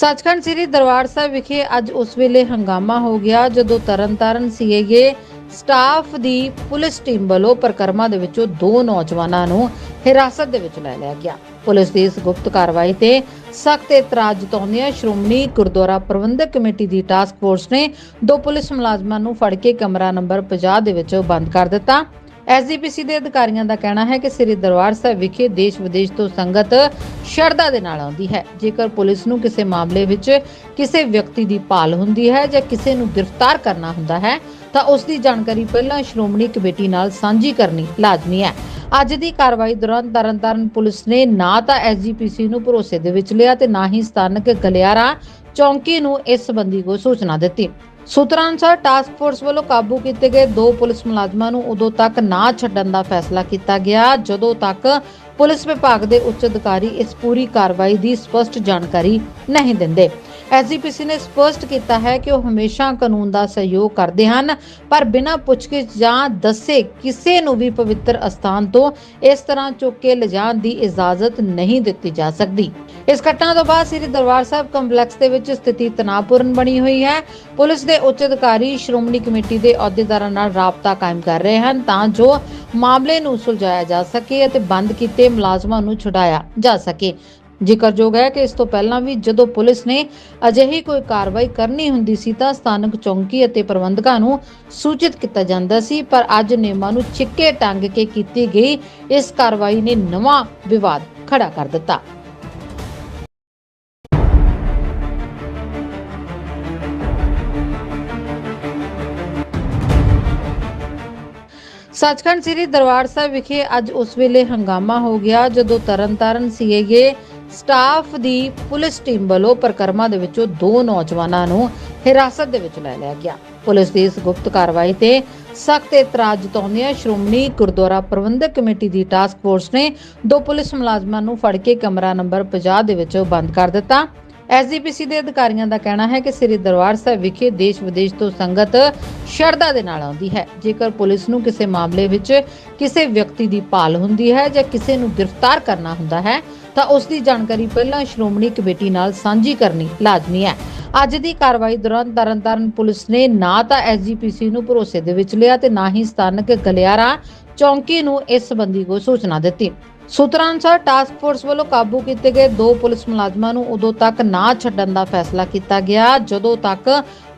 ਸੱਚਖੰਡ ਸ੍ਰੀ ਦਰਬਾਰ ਸਾਹਿਬ ਵਿਖੇ ਅੱਜ ਉਸ ਵੇਲੇ ਹੰਗਾਮਾ ਹੋ ਗਿਆ, ਜਦੋਂ ਤਰਨਤਾਰਨ ਸੀਏਏ ਸਟਾਫ ਦੀ ਪੁਲਿਸ ਟੀਮ ਵੱਲੋਂ ਪ੍ਰਕਰਮਾਂ ਦੇ ਵਿੱਚੋਂ ਦੋ ਨੌਜਵਾਨਾਂ ਨੂੰ ਹਿਰਾਸਤ ਦੇ ਵਿੱਚ ਲੈ ਲਿਆ ਗਿਆ। ਪੁਲਿਸ ਦੀ ਇਸ ਗੁਪਤ ਕਾਰਵਾਈ ਤੇ ਸਖਤ ਇਤਰਾਜ਼ ਜਤਾਉਂਦਿਆਂ ਸ਼੍ਰੋਮਣੀ ਗੁਰਦੁਆਰਾ ਪ੍ਰਬੰਧਕ ਕਮੇਟੀ ਦੀ ਟਾਸਕ ਫੋਰਸ ਨੇ ਦੋ ਪੁਲਿਸ ਮੁਲਾਜ਼ਮਾਂ ਨੂੰ ਫੜ ਕੇ ਕਮਰਾ ਨੰਬਰ 50 ਦੇ ਵਿੱਚ ਬੰਦ ਕਰ ਦਿੱਤਾ। ਐਸਜੀਪੀਸੀ ਦੇ ਅਧਿਕਾਰੀਆਂ ਦਾ ਕਹਿਣਾ ਹੈ ਕਿ ਸ੍ਰੀ ਦਰਬਾਰ ਸਾਹਿਬ ਵਿਖੇ ਦੇਸ਼ ਵਿਦੇਸ਼ ਤੋਂ ਸੰਗਤ ਸ਼ਰਧਾ ਦੇ ਨਾਲ ਆਉਂਦੀ ਹੈ। ਜੇਕਰ ਪੁਲਿਸ ਨੂੰ ਕਿਸੇ ਮਾਮਲੇ ਵਿੱਚ ਕਿਸੇ ਵਿਅਕਤੀ ਦੀ ਭਾਲ ਹੁੰਦੀ ਹੈ ਜਾਂ ਕਿਸੇ ਨੂੰ ਗ੍ਰਿਫਤਾਰ ਕਰਨਾ ਹੁੰਦਾ ਹੈ, ਤਾਂ ਉਸ ਦੀ ਜਾਣਕਾਰੀ ਪਹਿਲਾਂ ਸ਼੍ਰੋਮਣੀ ਕਮੇਟੀ ਨਾਲ ਸਾਂਝੀ ਕਰਨੀ ਲਾਜ਼ਮੀ ਹੈ। ਅੱਜ ਦੀ ਕਾਰਵਾਈ ਦੌਰਾਨ ਤਰਨਤਾਰਨ ਪੁਲਿਸ ਨੇ ਨਾ ਤਾਂ ਐਸਜੀਪੀਸੀ ਨੂੰ ਭਰੋਸੇ ਦੇ ਵਿੱਚ ਲਿਆ ਤੇ ਨਾ ਹੀ ਸਥਾਨਕ ਗਲਿਆਰਾ ਚੌਂਕੀ ਨੂੰ ਇਸ ਸੰਬੰਧੀ ਕੋਈ ਸੂਚਨਾ ਦਿੱਤੀ। ਸੂਤਰਾਂ ਅਨੁਸਾਰ ਟਾਸਕ ਫੋਰਸ ਵੱਲੋਂ ਕਾਬੂ ਕੀਤੇ ਗਏ ਦੋ ਪੁਲਿਸ ਮੁਲਾਜ਼ਮਾਂ ਨੂੰ ਉਦੋਂ ਤੱਕ ਨਾ ਛੱਡਣ ਦਾ ਫੈਸਲਾ ਕੀਤਾ ਗਿਆ, ਜਦੋਂ ਤੱਕ ਪੁਲਿਸ ਵਿਭਾਗ ਦੇ ਉੱਚ ਅਧਿਕਾਰੀ ਇਸ ਪੂਰੀ ਕਾਰਵਾਈ ਦੀ ਸਪਸ਼ਟ ਜਾਣਕਾਰੀ ਨਹੀਂ ਦਿੰਦੇ। ਐਸਜੀਪੀਸੀ ਨੇ ਸਪਸ਼ਟ ਕੀਤਾ ਹੈ ਕਿ ਉਹ ਹਮੇਸ਼ਾ ਕਾਨੂੰਨ ਦਾ ਸਹਿਯੋਗ ਕਰਦੇ ਹਨ, ਪਰ ਬਿਨਾਂ ਪੁੱਛਗਿੱਛ ਜਾਂ ਦੱਸੇ ਕਿਸੇ ਨੂੰ ਵੀ ਪਵਿੱਤਰ ਅਸਥਾਨ ਤੋਂ ਇਸ ਤਰ੍ਹਾਂ ਚੁੱਕ ਕੇ ਲਿਜਾਣ ਦੀ ਇਜਾਜ਼ਤ ਨਹੀਂ ਦਿੱਤੀ ਜਾ ਸਕਦੀ। ਇਸ ਘਟਨਾ ਤੋਂ ਬਾਅਦ ਸ੍ਰੀ ਦਰਬਾਰ ਸਾਹਿਬ ਕੰਪਲੈਕਸ ਦੇ ਵਿੱਚ ਸਥਿਤੀ ਤਣਾਅਪੂਰਨ ਬਣੀ ਹੋਈ ਹੈ। ਪੁਲਿਸ ਦੇ ਉੱਚ ਅਧਿਕਾਰੀ ਸ਼੍ਰੋਮਣੀ ਕਮੇਟੀ ਦੇ ਅਹੁਦੇਦਾਰਾਂ ਨਾਲ ਰਾਬਤਾ ਕਾਇਮ ਕਰ ਰਹੇ ਹਨ ਤਾਂ ਜੋ ਮਾਮਲੇ ਨੂੰ ਸੁਲਝਾਇਆ ਜਾ ਸਕੇ ਅਤੇ ਬੰਦ ਕੀਤੇ ਮੁਲਾਜ਼ਮਾਂ ਨੂੰ ਛੁਡਾਇਆ ਜਾ ਸਕੇ। ਜ਼ਿਕਰਯੋਗ ਹੈ ਕਿ ਇਸ ਤੋਂ ਪਹਿਲਾਂ ਵੀ ਜਦੋਂ ਪੁਲਿਸ ਨੇ ਅਜਿਹੀ ਕੋਈ ਕਾਰਵਾਈ ਕਰਨੀ ਹੁੰਦੀ ਸੀ ਤਾਂ ਸਥਾਨਕ ਚੌਂਕੀ ਅਤੇ ਪ੍ਰਬੰਧਕਾਂ ਨੂੰ ਸੂਚਿਤ ਕੀਤਾ ਜਾਂਦਾ ਸੀ, ਪਰ ਅੱਜ ਨਿਯਮਾਂ ਨੂੰ ਛਿੱਕੇ ਟੰਗ ਕੇ ਕੀਤੀ ਗਈ, ਇਸ ਕਾਰਵਾਈ ਨੇ ਨਵਾਂ ਵਿਵਾਦ ਖੜਾ ਕਰ ਦਿੱਤਾ। ਸੱਚਖੰਡ ਸ੍ਰੀ ਦਰਬਾਰ ਸਾਹਿਬ ਵਿਖੇ ਅੱਜ ਉਸ ਵੇਲੇ ਹੰਗਾਮਾ ਹੋ ਗਿਆ, ਜਦੋਂ ਤਰਨਤਾਰਨ ਸੀਏਏ ਸਟਾਫ ਦੀ ਪੁਲਿਸ ਟੀਮ ਵੱਲੋਂ ਪ੍ਰਕਰਮਾਂ ਦੇ ਵਿੱਚੋਂ ਦੋ ਨੌਜਵਾਨਾਂ ਨੂੰ ਹਿਰਾਸਤ ਦੇ ਵਿੱਚ ਲੈ ਲਿਆ ਗਿਆ। ਪੁਲਿਸ ਦੀ ਇਸ ਗੁਪਤ ਕਾਰਵਾਈ ਤੇ ਸਖਤ ਇਤਰਾਜ਼ ਜਤਾਉਂਦਿਆਂ ਸ਼੍ਰੋਮਣੀ ਗੁਰਦੁਆਰਾ ਪ੍ਰਬੰਧਕ ਕਮੇਟੀ ਦੀ ਟਾਸਕ ਫੋਰਸ ਨੇ ਦੋ ਪੁਲਿਸ ਮੁਲਾਜ਼ਮਾਂ ਨੂੰ ਫੜ ਕੇ ਕਮਰਾ ਨੰਬਰ 50 ਦੇ ਵਿੱਚ ਬੰਦ ਕਰ ਦਿੱਤਾ। ਐਸਜੀਪੀਸੀ ਦੇ ਅਧਿਕਾਰੀਆਂ ਦਾ ਕਹਿਣਾ ਹੈ ਕਿ ਸ੍ਰੀ ਦਰਬਾਰ ਸਾਹਿਬ ਵਿਖੇ ਦੇਸ਼ ਵਿਦੇਸ਼ ਤੋਂ ਸੰਗਤ ਸ਼ਰਧਾ ਦੇ ਨਾਲ ਆਉਂਦੀ ਹੈ। ਜੇਕਰ ਪੁਲਿਸ ਨੂੰ ਕਿਸੇ ਮਾਮਲੇ ਵਿੱਚ ਕਿਸੇ ਵਿਅਕਤੀ ਦੀ ਭਾਲ ਹੁੰਦੀ ਹੈ ਜਾਂ ਕਿਸੇ ਨੂੰ ਗ੍ਰਿਫਤਾਰ ਕਰਨਾ ਹੁੰਦਾ ਹੈ ਤਾਂ ਉਸ ਦੀ ਜਾਣਕਾਰੀ ਪਹਿਲਾਂ ਸ਼੍ਰੋਮਣੀ ਕਮੇਟੀ ਨਾਲ ਸਾਂਝੀ ਕਰਨੀ ਲਾਜ਼ਮੀ ਹੈ। ਅੱਜ ਦੀ ਕਾਰਵਾਈ ਦੌਰਾਨ ਤਰਨਤਾਰਨ ਪੁਲਿਸ ਨੇ ਨਾ ਤਾਂ ਐਸਜੀਪੀਸੀ ਨੂੰ ਭਰੋਸੇ ਦੇ ਵਿੱਚ ਲਿਆ ਤੇ ਨਾ ਹੀ ਸਥਾਨਕ ਗਲਿਆਰਾ ਚੌਂਕੀ ਨੂੰ ਇਸ ਸੰਬੰਧੀ ਕੋਈ ਸੂਚਨਾ ਦਿੱਤੀ। ਸੂਤਰਾਂ ਅਨੁਸਾਰ ਟਾਸਕ ਫੋਰਸ ਵੱਲੋਂ ਕਾਬੂ ਕੀਤੇ ਗਏ ਦੋ ਪੁਲਿਸ ਮੁਲਾਜ਼ਮਾਂ ਨੂੰ ਉਦੋਂ ਤੱਕ ਨਾ ਛੱਡਣ ਦਾ ਫੈਸਲਾ ਕੀਤਾ ਗਿਆ, ਜਦੋਂ ਤੱਕ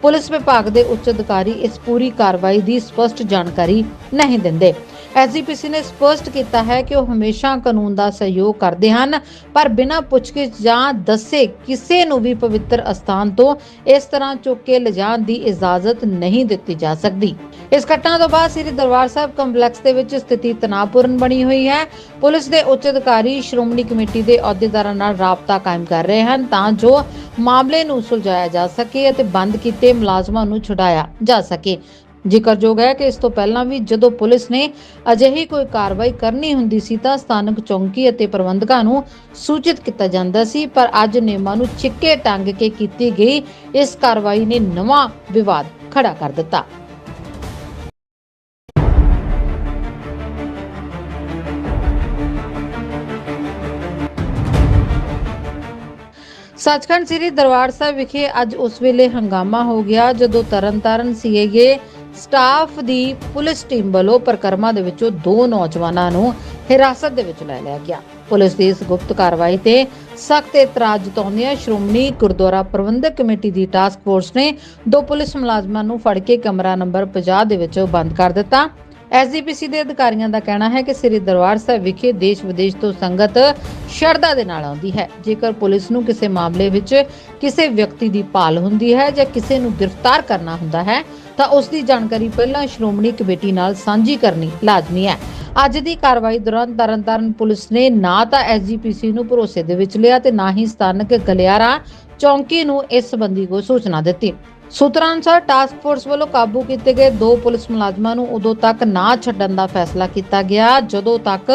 ਪੁਲਿਸ ਵਿਭਾਗ ਦੇ ਉੱਚ ਅਧਿਕਾਰੀ ਇਸ ਪੂਰੀ ਕਾਰਵਾਈ ਦੀ ਸਪਸ਼ਟ ਜਾਣਕਾਰੀ ਨਹੀਂ ਦਿੰਦੇ। ਐਸਜੀਪੀਸੀ ਨੇ ਸਪਸ਼ਟ ਕੀਤਾ ਹੈ ਕਿ ਉਹ ਹਮੇਸ਼ਾ ਕਾਨੂੰਨ ਦਾ ਸਹਿਯੋਗ ਕਰਦੇ ਹਨ, ਪਰ ਬਿਨਾਂ ਪੁੱਛਗਿੱਛ ਜਾਂ ਦੱਸੇ ਕਿਸੇ ਨੂੰ ਵੀ ਪਵਿੱਤਰ ਅਸਥਾਨ ਤੋਂ ਇਸ ਤਰ੍ਹਾਂ ਚੁੱਕ ਕੇ ਲਿਜਾਣ ਦੀ ਇਜਾਜ਼ਤ ਨਹੀਂ ਦਿੱਤੀ ਜਾ ਸਕਦੀ। ਇਸ ਘਟਨਾ ਤੋਂ ਬਾਅਦ ਸ੍ਰੀ ਦਰਬਾਰ ਸਾਹਿਬ ਕੰਪਲੈਕਸ ਦੇ ਵਿੱਚ ਸਥਿਤੀ ਤਣਾਅਪੂਰਨ ਬਣੀ ਹੋਈ ਹੈ। ਪੁਲਿਸ ਦੇ ਉੱਚ ਅਧਿਕਾਰੀ ਸ਼੍ਰੋਮਣੀ ਕਮੇਟੀ ਦੇ ਅਹੁਦੇਦਾਰਾਂ ਨਾਲ ਰਾਬਤਾ ਕਾਇਮ ਕਰ ਰਹੇ ਹਨ ਤਾਂ ਜੋ ਮਾਮਲੇ ਨੂੰ ਸੁਲਝਾਇਆ ਜਾ ਸਕੇ ਅਤੇ ਬੰਦ ਕੀਤੇ ਮੁਲਾਜ਼ਮਾਂ ਨੂੰ ਛੁਡਾਇਆ ਜਾ ਸਕੇ। ਜ਼ਿਕਰਯੋਗ ਹੈ ਕਿ ਇਸ ਤੋਂ ਪਹਿਲਾਂ ਵੀ ਜਦੋਂ ਪੁਲਿਸ ਨੇ ਅਜਿਹੀ ਕੋਈ ਕਾਰਵਾਈ ਕਰਨੀ ਹੁੰਦੀ ਸੀ ਤਾਂ ਸਥਾਨਕ ਚੌਂਕੀ ਅਤੇ ਪ੍ਰਬੰਧਕਾਂ ਨੂੰ ਸੂਚਿਤ ਕੀਤਾ ਜਾਂਦਾ ਸੀ, ਪਰ ਅੱਜ ਨਿਯਮਾਂ ਨੂੰ ਛਿੱਕੇ ਟੰਗ ਕੇ ਕੀਤੀ ਗਈ। ਇਸ ਕਾਰਵਾਈ ਨੇ ਨਵਾਂ ਵਿਵਾਦ ਖੜਾ ਕਰ ਦਿੱਤਾ। ਸੱਚਖੰਡ ਸ੍ਰੀ ਦਰਬਾਰ ਸਾਹਿਬ ਵਿਖੇ ਅੱਜ ਉਸ ਵੇਲੇ ਹੰਗਾਮਾ ਹੋ ਗਿਆ, ਜਦੋਂ ਤਰਨਤਾਰਨ ਸੀਏਏ ਸਟਾਫ ਦੀ ਪੁਲਿਸ ਟੀਮ ਵੱਲੋਂ ਪ੍ਰਕਰਮਾਂ ਦੇ ਵਿੱਚੋਂ ਦੋ ਨੌਜਵਾਨਾਂ ਨੂੰ ਹਿਰਾਸਤ ਦੇ ਵਿੱਚ ਲੈ ਲਿਆ ਗਿਆ। ਪੁਲਿਸ ਦੀ ਇਸ ਗੁਪਤ ਕਾਰਵਾਈ ਤੇ ਸਖਤ ਇਤਰਾਜ਼ ਜਤਾਉਂਦਿਆਂ ਸ਼੍ਰੋਮਣੀ ਗੁਰਦੁਆਰਾ ਪ੍ਰਬੰਧਕ ਕਮੇਟੀ ਦੀ ਟਾਸਕ ਫੋਰਸ ਨੇ ਦੋ ਪੁਲਿਸ ਮੁਲਾਜ਼ਮਾਂ ਨੂੰ ਫੜ ਕੇ ਕਮਰਾ ਨੰਬਰ 50 ਦੇ ਵਿੱਚ ਬੰਦ ਕਰ ਦਿੱਤਾ। ਐਸਜੀਪੀਸੀ ਦੇ ਅਧਿਕਾਰੀਆਂ ਦਾ ਕਹਿਣਾ ਹੈ ਕਿ ਸ੍ਰੀ ਦਰਬਾਰ ਸਾਹਿਬ ਵਿਖੇ ਦੇਸ਼ ਵਿਦੇਸ਼ ਤੋਂ ਸੰਗਤ ਸ਼ਰਧਾ ਦੇ ਨਾਲ ਆਉਂਦੀ ਹੈ। ਜੇਕਰ ਪੁਲਿਸ ਨੂੰ ਕਿਸੇ ਮਾਮਲੇ ਵਿੱਚ ਕਿਸੇ ਵਿਅਕਤੀ ਦੀ ਭਾਲ ਹੁੰਦੀ ਹੈ ਜਾਂ ਕਿਸੇ ਨੂੰ ਗ੍ਰਿਫਤਾਰ ਕਰਨਾ ਹੁੰਦਾ ਹੈ, ਤਾਂ ਉਸ ਦੀ ਜਾਣਕਾਰੀ ਪਹਿਲਾਂ ਸ਼੍ਰੋਮਣੀ ਕਮੇਟੀ ਨਾਲ ਸਾਂਝੀ ਕਰਨੀ ਲਾਜ਼ਮੀ ਹੈ। ਅੱਜ ਦੀ ਕਾਰਵਾਈ ਦੌਰਾਨ ਤਰਨਤਾਰਨ ਪੁਲਿਸ ਨੇ ਨਾ ਤਾਂ ਐਸਜੀਪੀਸੀ ਨੂੰ ਭਰੋਸੇ ਦੇ ਵਿੱਚ ਲਿਆ ਤੇ ਨਾ ਹੀ ਸਥਾਨਕ ਗਲਿਆਰਾ ਚੌਂਕੀ ਨੂੰ ਇਸ ਸੰਬੰਧੀ ਕੋਈ ਸੂਚਨਾ ਦਿੱਤੀ। ਸੂਤਰਾਂ ਅਨੁਸਾਰ ਟਾਸਕ ਫੋਰਸ ਵੱਲੋਂ ਕਾਬੂ ਕੀਤੇ ਗਏ ਦੋ ਪੁਲਿਸ ਮੁਲਾਜ਼ਮਾਂ ਨੂੰ ਉਦੋਂ ਤੱਕ ਨਾ ਛੱਡਣ ਦਾ ਫੈਸਲਾ ਕੀਤਾ ਗਿਆ, ਜਦੋਂ ਤੱਕ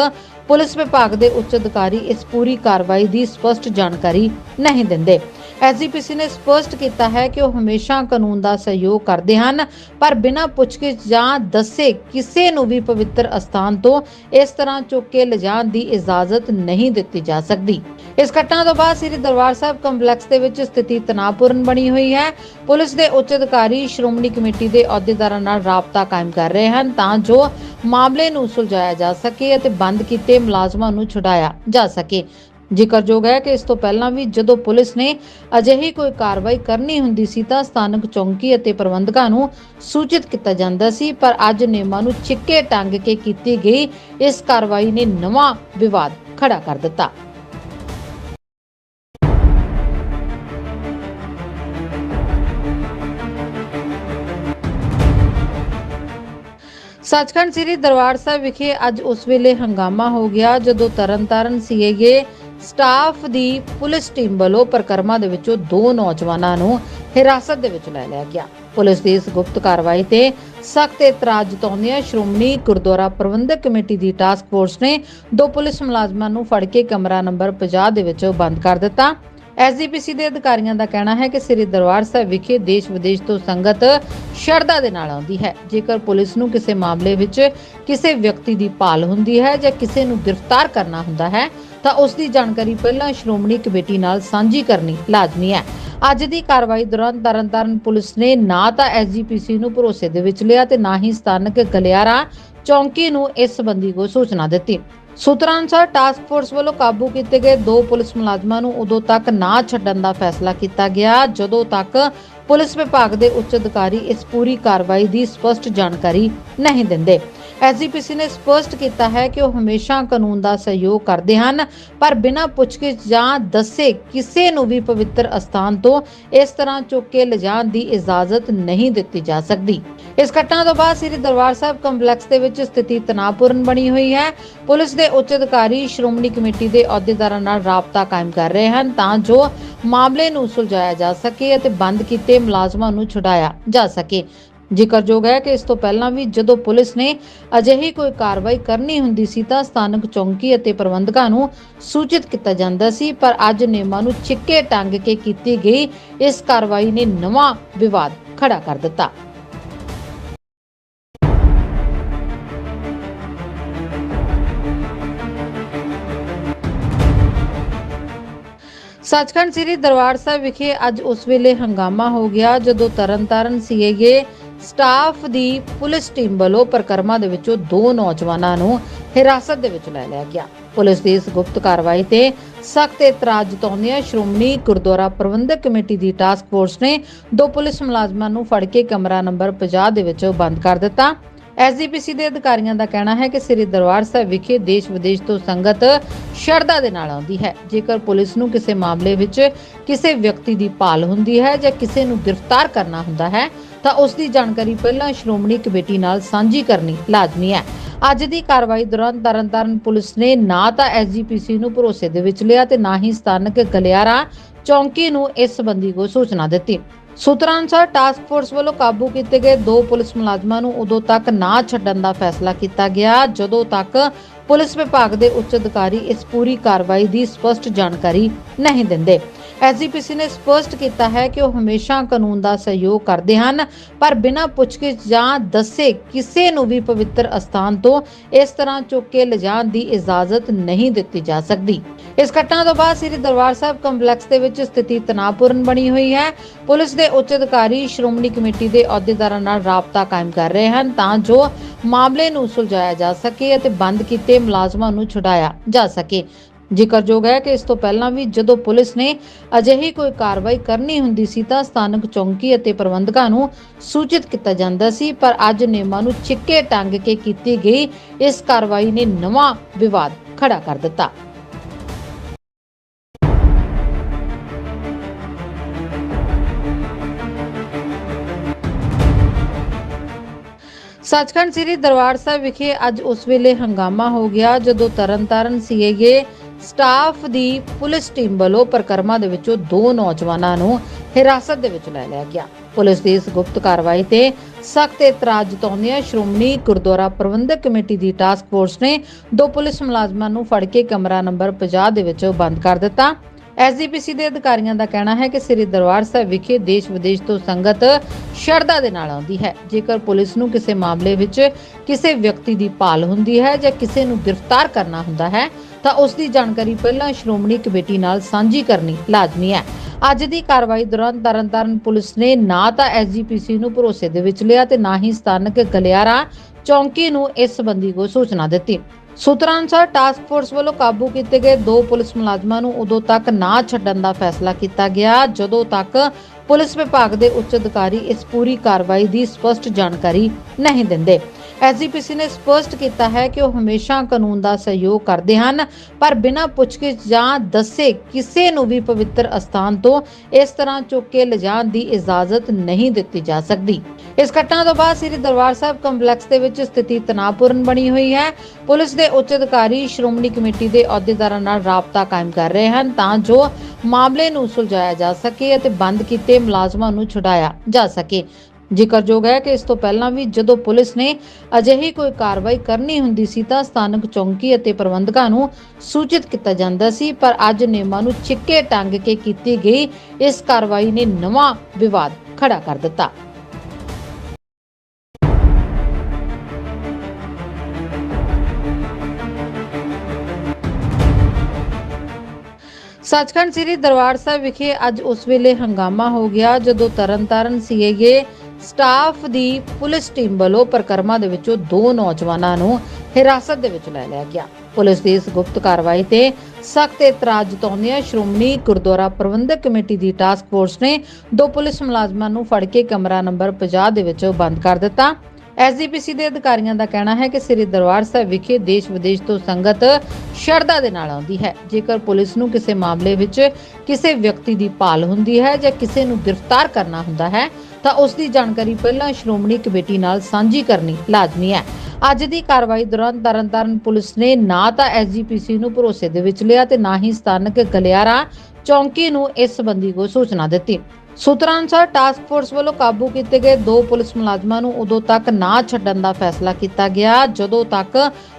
ਪੁਲਿਸ ਵਿਭਾਗ ਦੇ ਉੱਚ ਅਧਿਕਾਰੀ ਇਸ ਪੂਰੀ ਕਾਰਵਾਈ ਦੀ ਸਪਸ਼ਟ ਜਾਣਕਾਰੀ ਨਹੀਂ ਦਿੰਦੇ। ਐਸਜੀਪੀਸੀ ਨੇ ਸਪਸ਼ਟ ਕੀਤਾ ਹੈ ਕਿ ਉਹ ਹਮੇਸ਼ਾ ਕਾਨੂੰਨ ਦਾ ਸਹਿਯੋਗ ਕਰਦੇ ਹਨ, ਪਰ ਬਿਨਾਂ ਪੁੱਛਗਿੱਛ ਜਾਂ ਦੱਸੇ ਕਿਸੇ ਨੂੰ ਵੀ ਪਵਿੱਤਰ ਅਸਥਾਨ ਤੋਂ ਇਸ ਤਰ੍ਹਾਂ ਚੁੱਕ ਕੇ ਲਿਜਾਣ ਦੀ ਇਜਾਜ਼ਤ ਨਹੀਂ ਦਿੱਤੀ ਜਾ ਸਕਦੀ। ਇਸ ਘਟਨਾ ਤੋਂ ਬਾਅਦ ਸ੍ਰੀ ਦਰਬਾਰ ਸਾਹਿਬ ਕੰਪਲੈਕਸ ਦੇ ਵਿੱਚ ਸਥਿਤੀ ਤਣਾਅਪੂਰਨ ਬਣੀ ਹੋਈ ਹੈ। ਪੁਲਿਸ ਦੇ ਉੱਚ ਅਧਿਕਾਰੀ ਸ਼੍ਰੋਮਣੀ ਕਮੇਟੀ ਦੇ ਅਹੁਦੇਦਾਰਾਂ ਨਾਲ ਰਾਬਤਾ ਕਾਇਮ ਕਰ ਰਹੇ ਹਨ ਤਾਂ ਜੋ ਮਾਮਲੇ ਨੂੰ ਸੁਲਝਾਇਆ ਜਾ ਸਕੇ ਅਤੇ ਬੰਦ ਕੀਤੇ ਮੁਲਾਜ਼ਮਾਂ ਨੂੰ ਛੁਡਾਇਆ ਜਾ ਸਕੇ। ਜ਼ਿਕਰਯੋਗ ਹੈ ਕਿ ਇਸ ਤੋਂ ਪਹਿਲਾਂ ਵੀ ਜਦੋਂ ਪੁਲਿਸ ਨੇ ਅਜਿਹੀ ਕੋਈ ਕਾਰਵਾਈ ਕਰਨੀ ਹੁੰਦੀ ਸੀ ਤਾਂ ਸਥਾਨਕ ਚੌਂਕੀ ਅਤੇ ਪ੍ਰਬੰਧਕਾਂ ਨੂੰ ਸੂਚਿਤ ਕੀਤਾ ਜਾਂਦਾ ਸੀ, ਪਰ ਅੱਜ ਨਿਯਮਾਂ ਨੂੰ ਚਿੱਕੇ ਟੰਗ ਕੇ ਕੀਤੀ ਗਈ। ਇਸ ਕਾਰਵਾਈ ਨੇ ਨਵਾਂ ਵਿਵਾਦ ਖੜਾ ਕਰ ਦਿੱਤਾ। ਸੱਚਖੰਡ ਸ੍ਰੀ ਦਰਬਾਰ ਸਾਹਿਬ ਵਿਖੇ ਅੱਜ ਉਸ ਵੇਲੇ ਹੰਗਾਮਾ ਹੋ ਗਿਆ, ਜਦੋਂ ਤਰਨਤਾਰਨ ਸੀਏਗੇ ਸਟਾਫ ਦੀ ਪੁਲਿਸ ਟੀਮ ਵੱਲੋਂ ਪ੍ਰਕਰਮਾਂ ਦੇ ਵਿੱਚੋਂ ਦੋ ਨੌਜਵਾਨਾਂ ਨੂੰ ਹਿਰਾਸਤ ਦੇ ਵਿੱਚ ਲੈ ਲਿਆ ਗਿਆ। ਪੁਲਿਸ ਦੀ ਇਸ ਗੁਪਤ ਕਾਰਵਾਈ ਤੇ ਸਖਤ ਇਤਰਾਜ਼ ਜਤਾਉਂਦਿਆਂ ਸ਼੍ਰੋਮਣੀ ਗੁਰਦੁਆਰਾ ਪ੍ਰਬੰਧਕ ਕਮੇਟੀ ਦੀ ਟਾਸਕ ਫੋਰਸ ਨੇ ਦੋ ਪੁਲਿਸ ਮੁਲਾਜ਼ਮਾਂ ਨੂੰ ਫੜ ਕੇ ਕਮਰਾ ਨੰਬਰ 50 ਦੇ ਵਿੱਚ ਬੰਦ ਕਰ ਦਿੱਤਾ। ਐਸਜੀਪੀਸੀ ਦੇ ਅਧਿਕਾਰੀਆਂ ਦਾ ਕਹਿਣਾ ਹੈ ਕਿ ਸ੍ਰੀ ਦਰਬਾਰ ਸਾਹਿਬ ਵਿਖੇ ਦੇਸ਼ ਵਿਦੇਸ਼ ਤੋਂ ਸੰਗਤ ਸ਼ਰਧਾ ਦੇ ਨਾਲ ਆਉਂਦੀ ਹੈ। ਜੇਕਰ ਪੁਲਿਸ ਨੂੰ ਕਿਸੇ ਮਾਮਲੇ ਵਿੱਚ ਕਿਸੇ ਵਿਅਕਤੀ ਦੀ ਭਾਲ ਹੁੰਦੀ ਹੈ ਜਾਂ ਕਿਸੇ ਨੂੰ ਗ੍ਰਿਫਤਾਰ ਕਰਨਾ ਹੁੰਦਾ ਹੈ, ਤਾਂ ਉਸ ਦੀ ਜਾਣਕਾਰੀ ਪਹਿਲਾਂ ਸ਼੍ਰੋਮਣੀ ਕਮੇਟੀ ਨਾਲ ਸਾਂਝੀ ਕਰਨੀ ਲਾਜ਼ਮੀ ਹੈ। ਅੱਜ ਦੀ ਕਾਰਵਾਈ ਦੌਰਾਨ ਤਰਨਤਾਰਨ ਪੁਲਿਸ ਨੇ ਨਾ ਤਾਂ ਐਸਜੀਪੀਸੀ ਨੂੰ ਭਰੋਸੇ ਦੇ ਵਿੱਚ ਲਿਆ ਤੇ ਨਾ ਹੀ ਸਥਾਨਕ ਗਲਿਆਰਾ ਚੌਂਕੀ ਨੂੰ ਇਸ ਸੰਬੰਧੀ ਕੋਈ ਸੂਚਨਾ ਦਿੱਤੀ। ਸੂਤਰਾਂ ਅਨੁਸਾਰ ਟਾਸਕ ਫੋਰਸ ਵੱਲੋਂ ਕਾਬੂ ਕੀਤੇ ਗਏ ਦੋ ਪੁਲਿਸ ਮੁਲਾਜ਼ਮਾਂ ਨੂੰ ਉਦੋਂ ਤੱਕ ਨਾ ਛੱਡਣ ਦਾ ਫੈਸਲਾ ਕੀਤਾ ਗਿਆ, ਜਦੋਂ ਤੱਕ ਪੁਲਿਸ ਵਿਭਾਗ ਦੇ ਉੱਚ ਅਧਿਕਾਰੀ ਇਸ ਪੂਰੀ ਕਾਰਵਾਈ ਦੀ ਸਪਸ਼ਟ ਜਾਣਕਾਰੀ ਨਹੀਂ ਦਿੰਦੇ। ਐਸਜੀਪੀਸੀ ਨੇ ਸਪਸ਼ਟ ਕੀਤਾ ਹੈ ਕਿ ਉਹ ਹਮੇਸ਼ਾ ਕਾਨੂੰਨ ਦਾ ਸਹਿਯੋਗ ਕਰਦੇ ਹਨ, ਪਰ ਬਿਨਾਂ ਪੁੱਛਗਿੱਛ ਜਾਂ ਦੱਸੇ ਕਿਸੇ ਨੂੰ ਵੀ ਪਵਿੱਤਰ ਅਸਥਾਨ ਤੋਂ ਇਸ ਤਰ੍ਹਾਂ ਚੁੱਕ ਕੇ ਲਿਜਾਣ ਦੀ ਇਜਾਜ਼ਤ ਨਹੀਂ ਦਿੱਤੀ ਜਾ ਸਕਦੀ। ਇਸ ਘਟਨਾ ਤੋਂ ਬਾਅਦ ਸ੍ਰੀ ਦਰਬਾਰ ਸਾਹਿਬ ਕੰਪਲੈਕਸ ਦੇ ਵਿੱਚ ਸਥਿਤੀ ਤਣਾਅਪੂਰਨ ਬਣੀ ਹੋਈ ਹੈ। ਪੁਲਿਸ ਦੇ ਉੱਚ ਅਧਿਕਾਰੀ ਸ਼੍ਰੋਮਣੀ ਕਮੇਟੀ ਦੇ ਅਹੁਦੇਦਾਰਾਂ ਨਾਲ ਰਾਬਤਾ ਕਾਇਮ ਕਰ ਰਹੇ ਹਨ ਤਾਂ ਜੋ ਮਾਮਲੇ ਨੂੰ ਸੁਲਝਾਇਆ ਜਾ ਸਕੇ ਅਤੇ ਬੰਦ ਕੀਤੇ ਮੁਲਾਜ਼ਮਾਂ ਨੂੰ ਛੁਡਾਇਆ ਜਾ ਸਕੇ। ਜ਼ਿਕਰਯੋਗ ਹੈ ਕਿ ਇਸ ਤੋਂ ਪਹਿਲਾਂ ਵੀ ਜਦੋਂ ਪੁਲਿਸ ਨੇ ਅਜਿਹੀ ਕੋਈ ਕਾਰਵਾਈ ਕਰਨੀ ਹੁੰਦੀ ਸੀ ਤਾਂ ਸਥਾਨਕ ਚੌਂਕੀ ਅਤੇ ਪ੍ਰਬੰਧਕਾਂ ਨੂੰ ਸੂਚਿਤ ਕੀਤਾ ਜਾਂਦਾ ਸੀ, ਪਰ ਅੱਜ ਨਿਯਮਾਂ ਨੂੰ ਛਿੱਕੇ ਟੰਗ ਕੇ ਕੀਤੀ ਗਈ। ਇਸ ਕਾਰਵਾਈ ਨੇ ਨਵਾਂ ਵਿਵਾਦ ਖੜਾ ਕਰ ਦਿੱਤਾ। ਸੱਚਖੰਡ ਸ੍ਰੀ ਦਰਬਾਰ ਸਾਹਿਬ ਵਿਖੇ ਅੱਜ ਉਸ ਵੇਲੇ ਹੰਗਾਮਾ ਹੋ ਗਿਆ, ਜਦੋਂ ਤਰਨਤਾਰਨ ਸੀਏਗੇ ਸਟਾਫ ਦੀ ਪੁਲਿਸ ਟੀਮ ਵੱਲੋਂ ਪ੍ਰਕਰਮਾਂ ਦੇ ਵਿੱਚੋਂ ਦੋ ਨੌਜਵਾਨਾਂ ਨੂੰ ਹਿਰਾਸਤ ਦੇ ਵਿੱਚ ਲੈ ਲਿਆ ਗਿਆ। ਪੁਲਿਸ ਦੀ ਇਸ ਗੁਪਤ ਕਾਰਵਾਈ ਤੇ ਸਖਤ ਇਤਰਾਜ਼ ਜਤਾਉਂਦਿਆਂ ਸ਼੍ਰੋਮਣੀ ਗੁਰਦੁਆਰਾ ਪ੍ਰਬੰਧਕ ਕਮੇਟੀ ਦੀ ਟਾਸਕ ਫੋਰਸ ਨੇ ਦੋ ਪੁਲਿਸ ਮੁਲਾਜ਼ਮਾਂ ਨੂੰ ਫੜ ਕੇ ਕਮਰਾ ਨੰਬਰ 50 ਦੇ ਵਿੱਚ ਬੰਦ ਕਰ ਦਿੱਤਾ। ਐਸਜੀਪੀਸੀ ਦੇ ਅਧਿਕਾਰੀਆਂ ਦਾ ਕਹਿਣਾ ਹੈ ਕਿ ਸ੍ਰੀ ਦਰਬਾਰ ਸਾਹਿਬ ਵਿਖੇ ਦੇਸ਼ ਵਿਦੇਸ਼ ਤੋਂ ਸੰਗਤ ਸ਼ਰਧਾ ਦੇ ਨਾਲ ਆਉਂਦੀ ਹੈ। ਜੇਕਰ ਪੁਲਿਸ ਨੂੰ ਕਿਸੇ ਮਾਮਲੇ ਵਿੱਚ ਕਿਸੇ ਵਿਅਕਤੀ ਦੀ ਭਾਲ ਹੁੰਦੀ ਹੈ ਜਾਂ ਕਿਸੇ ਨੂੰ ਗ੍ਰਿਫਤਾਰ ਕਰਨਾ ਹੁੰਦਾ ਹੈ, ਤਾਂ ਉਸ ਦੀ ਜਾਣਕਾਰੀ ਪਹਿਲਾਂ ਸ਼੍ਰੋਮਣੀ ਕਮੇਟੀ ਨਾਲ ਸਾਂਝੀ ਕਰਨੀ ਲਾਜ਼ਮੀ ਹੈ। ਅੱਜ ਦੀ ਕਾਰਵਾਈ ਦੌਰਾਨ ਤਰਨਤਾਰਨ ਪੁਲਿਸ ਨੇ ਨਾ ਤਾਂ ਐਸਜੀਪੀਸੀ ਨੂੰ ਭਰੋਸੇ ਦੇ ਵਿੱਚ ਲਿਆ ਤੇ ਨਾ ਹੀ ਸਥਾਨਕ ਗਲਿਆਰਾ ਚੌਂਕੀ ਨੂੰ ਇਸ ਸੰਬੰਧੀ ਕੋਈ ਸੂਚਨਾ ਦਿੱਤੀ। ਸੂਤਰਾਂ ਅਨੁਸਾਰ ਟਾਸਕ ਫੋਰਸ ਵੱਲੋਂ ਕਾਬੂ ਕੀਤੇ ਗਏ ਦੋ ਪੁਲਿਸ ਮੁਲਾਜ਼ਮਾਂ ਨੂੰ ਉਦੋਂ ਤੱਕ ਨਾ ਛੱਡਣ ਦਾ ਫੈਸਲਾ ਕੀਤਾ ਗਿਆ, ਜਦੋਂ ਤੱਕ ਪੁਲਿਸ ਵਿਭਾਗ ਦੇ ਉੱਚ ਅਧਿਕਾਰੀ ਇਸ ਪੂਰੀ ਕਾਰਵਾਈ ਦੀ ਸਪਸ਼ਟ ਜਾਣਕਾਰੀ ਨਹੀਂ ਦਿੰਦੇ। ਐਸਜੀਪੀਸੀ ਨੇ ਸਪਸ਼ਟ ਕੀਤਾ ਹੈ ਕਿ ਉਹ ਹਮੇਸ਼ਾ ਕਾਨੂੰਨ ਦਾ ਸਹਿਯੋਗ ਕਰਦੇ ਹਨ, ਪਰ ਬਿਨਾਂ ਪੁੱਛਗਿੱਛ ਜਾਂ ਦੱਸੇ ਕਿਸੇ ਨੂੰ ਵੀ ਪਵਿੱਤਰ ਅਸਥਾਨ ਤੋਂ ਇਸ ਤਰ੍ਹਾਂ ਚੁੱਕ ਕੇ ਲਿਜਾਣ ਦੀ ਇਜਾਜ਼ਤ ਨਹੀਂ ਦਿੱਤੀ ਜਾ ਸਕਦੀ। ਇਸ ਘਟਨਾ ਤੋਂ ਬਾਅਦ ਸ੍ਰੀ ਦਰਬਾਰ ਸਾਹਿਬ ਕੰਪਲੈਕਸ ਦੇ ਵਿੱਚ ਸਥਿਤੀ ਤਣਾਅਪੂਰਨ ਬਣੀ ਹੋਈ ਹੈ। ਪੁਲਿਸ ਦੇ ਉੱਚ ਅਧਿਕਾਰੀ ਸ਼੍ਰੋਮਣੀ ਕਮੇਟੀ ਦੇ ਅਹੁਦੇਦਾਰਾਂ ਨਾਲ ਰਾਬਤਾ ਕਾਇਮ ਕਰ ਰਹੇ ਹਨ ਤਾਂ ਜੋ ਮਾਮਲੇ ਨੂੰ ਸੁਲਝਾਇਆ ਜਾ ਸਕੇ ਅਤੇ ਬੰਦ ਕੀਤੇ ਮੁਲਾਜ਼ਮਾਂ ਨੂੰ ਛੁਡਾਇਆ ਜਾ ਸਕੇ। ਜ਼ਿਕਰਯੋਗ ਹੈ ਕਿ ਇਸ ਤੋਂ ਪਹਿਲਾਂ ਵੀ ਜਦੋਂ ਪੁਲਿਸ ਨੇ ਅਜਿਹੀ ਕੋਈ ਕਾਰਵਾਈ ਕਰਨੀ ਹੁੰਦੀ ਸੀ ਤਾਂ ਸਥਾਨਕ ਚੌਂਕੀ ਅਤੇ ਪ੍ਰਬੰਧਕਾਂ ਨੂੰ ਸੂਚਿਤ ਕੀਤਾ ਜਾਂਦਾ ਸੀ, ਪਰ ਅੱਜ ਨਿਯਮਾਂ ਨੂੰ ਛਿੱਕੇ ਟੰਗ ਕੇ ਕੀਤੀ ਗਈ। ਇਸ ਕਾਰਵਾਈ ਨੇ ਨਵਾਂ ਵਿਵਾਦ ਖੜਾ ਕਰ ਦਿੱਤਾ। ਸੱਚਖੰਡ ਸ੍ਰੀ ਦਰਬਾਰ ਸਾਹਿਬ ਵਿਖੇ ਅੱਜ ਉਸ ਵੇਲੇ ਹੰਗਾਮਾ ਹੋ ਗਿਆ, ਜਦੋਂ ਤਰਨਤਾਰਨ ਸੀਏਗੇ ਸਟਾਫ ਦੀ ਪੁਲਿਸ ਟੀਮ ਵੱਲੋਂ ਪ੍ਰਕਰਮਾਂ ਦੇ ਵਿੱਚੋਂ ਦੋ ਨੌਜਵਾਨਾਂ ਨੂੰ ਹਿਰਾਸਤ ਦੇ ਵਿੱਚ ਲੈ ਲਿਆ ਗਿਆ। ਪੁਲਿਸ ਦੀ ਇਸ ਗੁਪਤ ਕਾਰਵਾਈ ਤੇ ਸਖਤ ਇਤਰਾਜ਼ ਜਤਾਉਂਦਿਆਂ ਸ਼੍ਰੋਮਣੀ ਗੁਰਦੁਆਰਾ ਪ੍ਰਬੰਧਕ ਕਮੇਟੀ ਦੀ ਟਾਸਕ ਫੋਰਸ ਨੇ ਦੋ ਪੁਲਿਸ ਮੁਲਾਜ਼ਮਾਂ ਨੂੰ ਫੜ ਕੇ ਕਮਰਾ ਨੰਬਰ 50 ਦੇ ਵਿੱਚ ਬੰਦ ਕਰ ਦਿੱਤਾ। ਐਸਜੀਪੀਸੀ ਦੇ ਅਧਿਕਾਰੀਆਂ ਦਾ ਕਹਿਣਾ ਹੈ ਕਿ ਸ੍ਰੀ ਦਰਬਾਰ ਸਾਹਿਬ ਵਿਖੇ ਦੇਸ਼ ਵਿਦੇਸ਼ ਤੋਂ ਸੰਗਤ ਸ਼ਰਧਾ ਦੇ ਨਾਲ ਆਉਂਦੀ ਹੈ। ਜੇਕਰ ਪੁਲਿਸ ਨੂੰ ਕਿਸੇ ਮਾਮਲੇ ਵਿੱਚ ਕਿਸੇ ਵਿਅਕਤੀ ਦੀ ਭਾਲ ਹੁੰਦੀ ਹੈ ਜਾਂ ਕਿਸੇ ਨੂੰ ਗ੍ਰਿਫਤਾਰ ਕਰਨਾ ਹੁੰਦਾ ਹੈ, ਤਾਂ ਉਸ ਦੀ ਜਾਣਕਾਰੀ ਪਹਿਲਾਂ ਸ਼੍ਰੋਮਣੀ ਕਮੇਟੀ ਨਾਲ ਸਾਂਝੀ ਕਰਨੀ ਲਾਜ਼ਮੀ ਹੈ। ਅੱਜ ਦੀ ਕਾਰਵਾਈ ਦੌਰਾਨ ਤਰਨਤਾਰਨ ਪੁਲਿਸ ਨੇ ਨਾ ਤਾਂ ਐਸਜੀਪੀਸੀ ਨੂੰ ਭਰੋਸੇ ਦੇ ਵਿੱਚ ਲਿਆ ਤੇ ਨਾ ਹੀ ਸਥਾਨਕ ਗਲਿਆਰਾ ਚੌਂਕੀ ਨੂੰ ਇਸ ਸੰਬੰਧੀ ਕੋਈ ਸੂਚਨਾ ਦਿੱਤੀ। ਸੂਤਰਾਂ ਅਨੁਸਾਰ ਟਾਸਕ ਫੋਰਸ ਵੱਲੋਂ ਕਾਬੂ ਕੀਤੇ ਗਏ ਦੋ ਪੁਲਿਸ ਮੁਲਾਜ਼ਮਾਂ ਨੂੰ ਉਦੋਂ ਤੱਕ ਨਾ ਛੱਡਣ ਦਾ ਫੈਸਲਾ ਕੀਤਾ ਗਿਆ, ਜਦੋਂ ਤੱਕ ਪੁਲਿਸ ਵਿਭਾਗ ਦੇ ਉੱਚ ਅਧਿਕਾਰੀ ਇਸ ਪੂਰੀ ਕਾਰਵਾਈ ਦੀ ਸਪਸ਼ਟ ਜਾਣਕਾਰੀ ਨਹੀਂ ਦਿੰਦੇ। ਐਸਜੀਪੀਸੀ ਨੇ ਸਪਸ਼ਟ ਕੀਤਾ ਹੈ ਕਿ ਉਹ ਹਮੇਸ਼ਾ ਕਾਨੂੰਨ ਦਾ ਸਹਿਯੋਗ ਕਰਦੇ ਹਨ, ਪਰ ਬਿਨਾਂ ਪੁੱਛਗਿੱਛ ਜਾਂ ਦੱਸੇ ਕਿਸੇ ਨੂੰ ਵੀ ਪਵਿੱਤਰ ਅਸਥਾਨ ਤੋਂ ਇਸ ਤਰ੍ਹਾਂ ਚੁੱਕ ਕੇ ਲਿਜਾਣ ਦੀ ਇਜਾਜ਼ਤ ਨਹੀਂ ਦਿੱਤੀ ਜਾ ਸਕਦੀ। ਇਸ ਘਟਨਾ ਤੋਂ ਬਾਅਦ ਸ੍ਰੀ ਦਰਬਾਰ ਸਾਹਿਬ ਕੰਪਲੈਕਸ ਦੇ ਵਿੱਚ ਸਥਿਤੀ ਤਣਾਅਪੂਰਨ ਬਣੀ ਹੋਈ ਹੈ। ਪੁਲਿਸ ਦੇ ਉੱਚ ਅਧਿਕਾਰੀ ਸ਼੍ਰੋਮਣੀ ਕਮੇਟੀ ਦੇ ਅਹੁਦੇਦਾਰਾਂ ਨਾਲ ਰਾਬਤਾ ਕਾਇਮ ਕਰ ਰਹੇ ਹਨ ਤਾਂ ਜੋ ਮਾਮਲੇ ਨੂੰ ਸੁਲਝਾਇਆ ਜਾ ਸਕੇ ਅਤੇ ਬੰਦ ਕੀਤੇ ਮੁਲਾਜ਼ਮਾਂ ਨੂੰ ਛੁਡਾਇਆ ਜਾ ਸਕੇ। ਜ਼ਿਕਰਯੋਗ ਹੈ ਕਿ ਇਸ ਤੋਂ ਪਹਿਲਾਂ ਵੀ ਜਦੋਂ ਪੁਲਿਸ ਨੇ ਅਜਿਹੀ ਕੋਈ ਕਾਰਵਾਈ ਕਰਨੀ ਹੁੰਦੀ ਸੀ ਤਾਂ ਸਥਾਨਕ ਚੌਂਕੀ ਅਤੇ ਪ੍ਰਬੰਧਕਾਂ ਨੂੰ ਸੂਚਿਤ ਕੀਤਾ ਜਾਂਦਾ ਸੀ, ਪਰ ਅੱਜ ਨਿਯਮਾਂ ਨੂੰ ਛਿੱਕੇ ਟੰਗ ਕੇ ਕੀਤੀ ਗਈ। ਇਸ ਕਾਰਵਾਈ ਨੇ ਨਵਾਂ ਵਿਵਾਦ ਖੜਾ ਕਰ ਦਿੱਤਾ। ਸੱਚਖੰਡ ਸ੍ਰੀ ਦਰਬਾਰ ਸਾਹਿਬ ਵਿਖੇ ਅੱਜ ਉਸ ਵੇਲੇ ਹੰਗਾਮਾ ਹੋ ਗਿਆ, ਜਦੋਂ ਤਰਨਤਾਰਨ ਸੀਏਏ ਸਟਾਫ ਦੀ ਪੁਲਿਸ ਟੀਮ ਵੱਲੋਂ ਪ੍ਰਕਰਮਾ ਦੇ ਵਿੱਚੋਂ ਦੋ ਨੌਜਵਾਨਾਂ ਨੂੰ ਹਿਰਾਸਤ ਦੇ ਵਿੱਚ ਲੈ ਲਿਆ ਗਿਆ। ਪੁਲਿਸ ਦੀ ਇਸ ਗੁਪਤ ਕਾਰਵਾਈ ਤੇ ਸਖਤ ਇਤਰਾਜ਼ ਜਤਾਉਂਦਿਆਂ ਸ਼੍ਰੋਮਣੀ ਗੁਰਦੁਆਰਾ ਪ੍ਰਬੰਧਕ ਕਮੇਟੀ ਦੀ ਟਾਸਕ ਫੋਰਸ ਨੇ ਦੋ ਪੁਲਿਸ ਮੁਲਾਜ਼ਮਾਂ ਨੂੰ ਫੜ ਕੇ ਕਮਰਾ ਨੰਬਰ 50 ਦੇ ਵਿੱਚ ਬੰਦ ਕਰ ਦਿੱਤਾ। ਐਸਜੀਪੀਸੀ ਦੇ ਅਧਿਕਾਰੀਆਂ ਦਾ ਕਹਿਣਾ ਹੈ ਕਿ ਸ੍ਰੀ ਦਰਬਾਰ ਸਾਹਿਬ ਵਿਖੇ ਦੇਸ਼ ਵਿਦੇਸ਼ ਤੋਂ ਸੰਗਤ ਸ਼ਰਧਾ ਦੇ ਨਾਲ ਆਉਂਦੀ ਹੈ। ਜੇਕਰ ਪੁਲਿਸ ਨੂੰ ਕਿਸੇ ਮਾਮਲੇ ਵਿੱਚ ਕਿਸੇ ਵਿਅਕਤੀ ਦੀ ਭਾਲ ਹੁੰਦੀ ਹੈ ਜਾਂ ਕਿਸੇ ਨੂੰ ਗ੍ਰਿਫਤਾਰ ਕਰਨਾ ਹੁੰਦਾ ਹੈ, ਤਾਂ ਉਸ ਦੀ ਜਾਣਕਾਰੀ ਪਹਿਲਾਂ ਸ਼੍ਰੋਮਣੀ ਕਮੇਟੀ ਨਾਲ ਸਾਂਝੀ ਕਰਨੀ ਲਾਜ਼ਮੀ ਹੈ। ਅੱਜ ਦੀ ਕਾਰਵਾਈ ਦੌਰਾਨ ਤਰਨਤਾਰਨ ਪੁਲਿਸ ਨੇ ਨਾ ਤਾਂ ਐਸਜੀਪੀਸੀ ਨੂੰ ਭਰੋਸੇ ਦੇ ਵਿੱਚ ਲਿਆ ਤੇ ਨਾ ਹੀ ਸਥਾਨਕ ਗਲਿਆਰਾ ਚੌਂਕੀ ਨੂੰ ਇਸ ਸੰਬੰਧੀ ਕੋਈ ਸੂਚਨਾ ਦਿੱਤੀ। ਸੂਤਰਾਂ ਅਨੁਸਾਰ ਟਾਸਕ ਫੋਰਸ ਵੱਲੋਂ ਕਾਬੂ ਕੀਤੇ ਗਏ ਦੋ ਪੁਲਿਸ ਮੁਲਾਜ਼ਮਾਂ ਨੂੰ ਉਦੋਂ ਤੱਕ ਨਾ ਛੱਡਣ ਦਾ ਫੈਸਲਾ ਕੀਤਾ ਗਿਆ, ਜਦੋਂ ਤੱਕ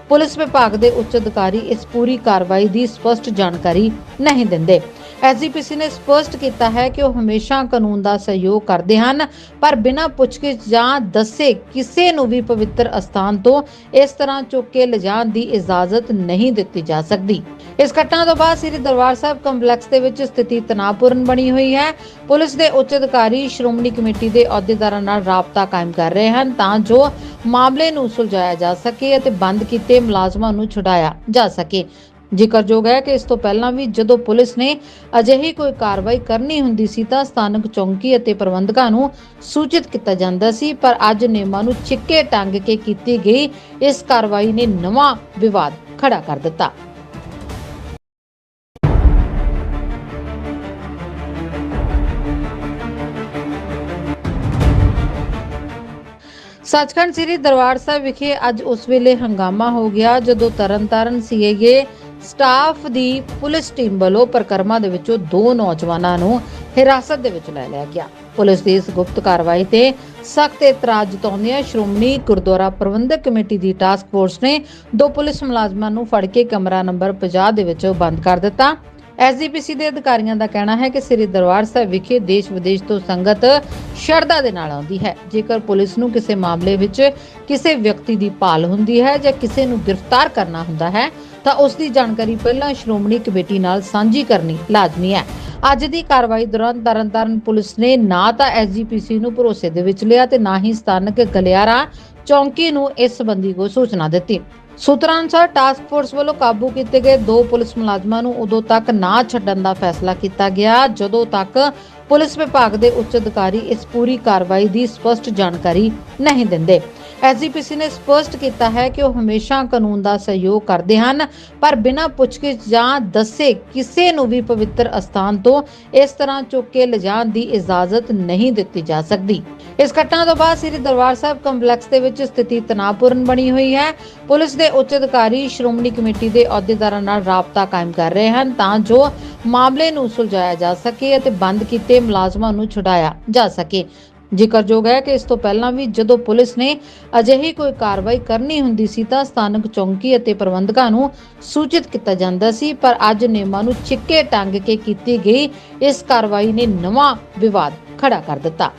ਪੁਲਿਸ ਵਿਭਾਗ ਦੇ ਉੱਚ ਅਧਿਕਾਰੀ ਇਸ ਪੂਰੀ ਕਾਰਵਾਈ ਦੀ ਸਪਸ਼ਟ ਜਾਣਕਾਰੀ ਨਹੀਂ ਦਿੰਦੇ। ਐਸਜੀਪੀਸੀ ਨੇ ਸਪਸ਼ਟ ਕੀਤਾ ਹੈ ਕਿ ਉਹ ਹਮੇਸ਼ਾ ਕਾਨੂੰਨ ਦਾ ਸਹਿਯੋਗ ਕਰਦੇ ਹਨ, ਪਰ ਬਿਨਾਂ ਪੁੱਛਗਿੱਛ ਜਾਂ ਦੱਸੇ ਕਿਸੇ ਨੂੰ ਵੀ ਪਵਿੱਤਰ ਅਸਥਾਨ ਤੋਂ ਇਸ ਤਰ੍ਹਾਂ ਚੁੱਕ ਕੇ ਲਿਜਾਣ ਦੀ ਇਜਾਜ਼ਤ ਨਹੀਂ ਦਿੱਤੀ ਜਾ ਸਕਦੀ। ਇਸ ਘਟਨਾ ਤੋਂ ਬਾਅਦ ਸ੍ਰੀ ਦਰਬਾਰ ਸਾਹਿਬ ਕੰਪਲੈਕਸ ਦੇ ਵਿੱਚ ਸਥਿਤੀ ਤਣਾਅਪੂਰਨ ਬਣੀ ਹੋਈ ਹੈ। ਪੁਲਿਸ ਦੇ ਉੱਚ ਅਧਿਕਾਰੀ ਸ਼੍ਰੋਮਣੀ ਕਮੇਟੀ ਦੇ ਅਹੁਦੇਦਾਰਾਂ ਨਾਲ ਰਾਬਤਾ ਕਾਇਮ ਕਰ ਰਹੇ ਹਨ ਤਾਂ ਜੋ ਮਾਮਲੇ ਨੂੰ ਸੁਲਝਾਇਆ ਜਾ ਸਕੇ ਅਤੇ ਬੰਦ ਕੀਤੇ ਮੁਲਾਜ਼ਮਾਂ ਨੂੰ ਛੁਡਾਇਆ ਜਾ ਸਕੇ। ਜ਼ਿਕਰਯੋਗ ਹੈ ਕਿ ਇਸ ਤੋਂ ਪਹਿਲਾਂ ਵੀ ਜਦੋਂ ਪੁਲਿਸ ਨੇ ਅਜਿਹੀ ਕੋਈ ਕਾਰਵਾਈ ਕਰਨੀ ਹੁੰਦੀ ਸੀ ਤਾਂ ਸਥਾਨਕ ਚੌਂਕੀ ਅਤੇ ਪ੍ਰਬੰਧਕਾਂ ਨੂੰ ਸੂਚਿਤ ਕੀਤਾ ਜਾਂਦਾ ਸੀ, ਪਰ ਅੱਜ ਨਿਯਮਾਂ ਨੂੰ ਛਿੱਕੇ ਟੰਗ ਕੇ ਕੀਤੀ ਗਈ। ਇਸ ਕਾਰਵਾਈ ਨੇ ਨਵਾਂ ਵਿਵਾਦ ਖੜਾ ਕਰ ਦਿੱਤਾ। ਸੱਚਖੰਡ ਸ੍ਰੀ ਦਰਬਾਰ ਸਾਹਿਬ ਵਿਖੇ ਅੱਜ ਉਸ ਵੇਲੇ ਹੰਗਾਮਾ ਹੋ ਗਿਆ, ਜਦੋਂ ਤਰਨਤਾਰਨ ਸੀਏਏ ਸਟਾਫ ਦੀ ਪੁਲਿਸ ਟੀਮ ਵੱਲੋਂ ਪ੍ਰਕਰਮਾ ਦੇ ਵਿੱਚੋਂ ਦੋ ਨੌਜਵਾਨਾਂ ਨੂੰ ਹਿਰਾਸਤ ਦੇ ਵਿੱਚ ਲੈ ਲਿਆ ਗਿਆ। ਪੁਲਿਸ ਦੀ ਇਸ ਗੁਪਤ ਕਾਰਵਾਈ ਤੇ ਸਖਤ ਇਤਰਾਜ਼ ਜਤਾਉਂਦਿਆਂ ਸ਼੍ਰੋਮਣੀ ਗੁਰਦੁਆਰਾ ਪ੍ਰਬੰਧਕ ਕਮੇਟੀ ਦੀ ਟਾਸਕ ਫੋਰਸ ਨੇ ਦੋ ਪੁਲਿਸ ਮੁਲਾਜ਼ਮਾਂ ਨੂੰ ਫੜ ਕੇ ਕਮਰਾ ਨੰਬਰ 50 ਦੇ ਵਿੱਚ ਬੰਦ ਕਰ ਦਿੱਤਾ। ਐਸਜੀਪੀਸੀ ਦੇ ਅਧਿਕਾਰੀਆਂ ਦਾ ਕਹਿਣਾ ਹੈ ਕਿ ਸ੍ਰੀ ਦਰਬਾਰ ਸਾਹਿਬ ਵਿਖੇ ਦੇਸ਼ ਵਿਦੇਸ਼ ਤੋਂ ਸੰਗਤ ਸ਼ਰਧਾ ਦੇ ਨਾਲ ਆਉਂਦੀ ਹੈ। ਜੇਕਰ ਪੁਲਿਸ ਨੂੰ ਕਿਸੇ ਮਾਮਲੇ ਵਿੱਚ ਕਿਸੇ ਵਿਅਕਤੀ ਦੀ ਭਾਲ ਹੁੰਦੀ ਹੈ ਜਾਂ ਕਿਸੇ ਨੂੰ ਗ੍ਰਿਫਤਾਰ ਕਰਨਾ ਹੁੰਦਾ ਹੈ, ਤਾਂ ਉਸ ਦੀ ਜਾਣਕਾਰੀ ਪਹਿਲਾਂ ਸ਼੍ਰੋਮਣੀ ਕਮੇਟੀ ਨਾਲ ਸਾਂਝੀ ਕਰਨੀ ਲਾਜ਼ਮੀ ਹੈ। ਅੱਜ ਦੀ ਕਾਰਵਾਈ ਦੌਰਾਨ ਤਰਨਤਾਰਨ ਪੁਲਿਸ ਨੇ ਨਾ ਤਾਂ ਐਸਜੀਪੀਸੀ ਨੂੰ ਭਰੋਸੇ ਦੇ ਵਿੱਚ ਲਿਆ ਤੇ ਨਾ ਹੀ ਸਥਾਨਕ ਗਲਿਆਰਾ ਚੌਂਕੀ ਨੂੰ ਇਸ ਸੰਬੰਧੀ ਕੋਈ ਸੂਚਨਾ ਦਿੱਤੀ। ਸੂਤਰਾਂ ਅਨੁਸਾਰ ਟਾਸਕ ਫੋਰਸ ਵੱਲੋਂ ਕਾਬੂ ਕੀਤੇ ਗਏ ਦੋ ਪੁਲਿਸ ਮੁਲਾਜ਼ਮਾਂ ਨੂੰ ਉਦੋਂ ਤੱਕ ਨਾ ਛੱਡਣ ਦਾ ਫੈਸਲਾ ਕੀਤਾ ਗਿਆ, ਜਦੋਂ ਤੱਕ ਪੁਲਿਸ ਵਿਭਾਗ ਦੇ ਉੱਚ ਅਧਿਕਾਰੀ ਇਸ ਪੂਰੀ ਕਾਰਵਾਈ ਦੀ ਸਪਸ਼ਟ ਜਾਣਕਾਰੀ ਨਹੀਂ ਦਿੰਦੇ। ਐਸਜੀਪੀਸੀ ਨੇ ਸਪਸ਼ਟ ਕੀਤਾ ਹੈ ਕਿ ਉਹ ਹਮੇਸ਼ਾ ਕਾਨੂੰਨ ਦਾ ਸਹਿਯੋਗ ਕਰਦੇ ਹਨ, ਪਰ ਬਿਨਾਂ ਪੁੱਛਗਿੱਛ ਜਾਂ ਦੱਸੇ ਕਿਸੇ ਨੂੰ ਵੀ ਪਵਿੱਤਰ ਅਸਥਾਨ ਤੋਂ ਇਸ ਤਰ੍ਹਾਂ ਚੁੱਕ ਕੇ ਲਿਜਾਣ ਦੀ ਇਜਾਜ਼ਤ ਨਹੀਂ ਦਿੱਤੀ ਜਾ ਸਕਦੀ। ਇਸ ਘਟਨਾ ਤੋਂ ਬਾਅਦ ਸ੍ਰੀ ਦਰਬਾਰ ਸਾਹਿਬ ਕੰਪਲੈਕਸ ਦੇ ਵਿੱਚ ਸਥਿਤੀ ਤਣਾਅਪੂਰਨ ਬਣੀ ਹੋਈ ਹੈ। ਪੁਲਿਸ ਦੇ ਉੱਚ ਅਧਿਕਾਰੀ ਸ਼੍ਰੋਮਣੀ ਕਮੇਟੀ ਦੇ ਅਹੁਦੇਦਾਰਾਂ ਨਾਲ ਰਾਬਤਾ ਕਾਇਮ ਕਰ ਰਹੇ ਹਨ ਤਾਂ ਜੋ ਮਾਮਲੇ ਨੂੰ ਸੁਲਝਾਇਆ ਜਾ ਸਕੇ ਅਤੇ ਬੰਦ ਕੀਤੇ ਮੁਲਾਜ਼ਮਾਂ ਨੂੰ ਛੁਡਾਇਆ ਜਾ ਸਕੇ। ਜ਼ਿਕਰਯੋਗ ਹੈ ਕਿ ਇਸ ਤੋਂ ਪਹਿਲਾਂ ਵੀ ਜਦੋਂ ਪੁਲਿਸ ਨੇ ਅਜਿਹੀ ਕੋਈ ਕਾਰਵਾਈ ਕਰਨੀ ਹੁੰਦੀ ਸੀ ਤਾਂ ਸਥਾਨਕ ਚੌਂਕੀ ਅਤੇ ਪ੍ਰਬੰਧਕਾਂ ਨੂੰ ਸੂਚਿਤ ਕੀਤਾ ਜਾਂਦਾ ਸੀ, ਪਰ ਅੱਜ ਨਿਯਮਾਂ ਨੂੰ ਛਿੱਕੇ ਟੰਗ ਕੇ ਕੀਤੀ ਗਈ। ਇਸ ਕਾਰਵਾਈ ਨੇ ਨਵਾਂ ਵਿਵਾਦ ਖੜਾ ਕਰ ਦਿੱਤਾ।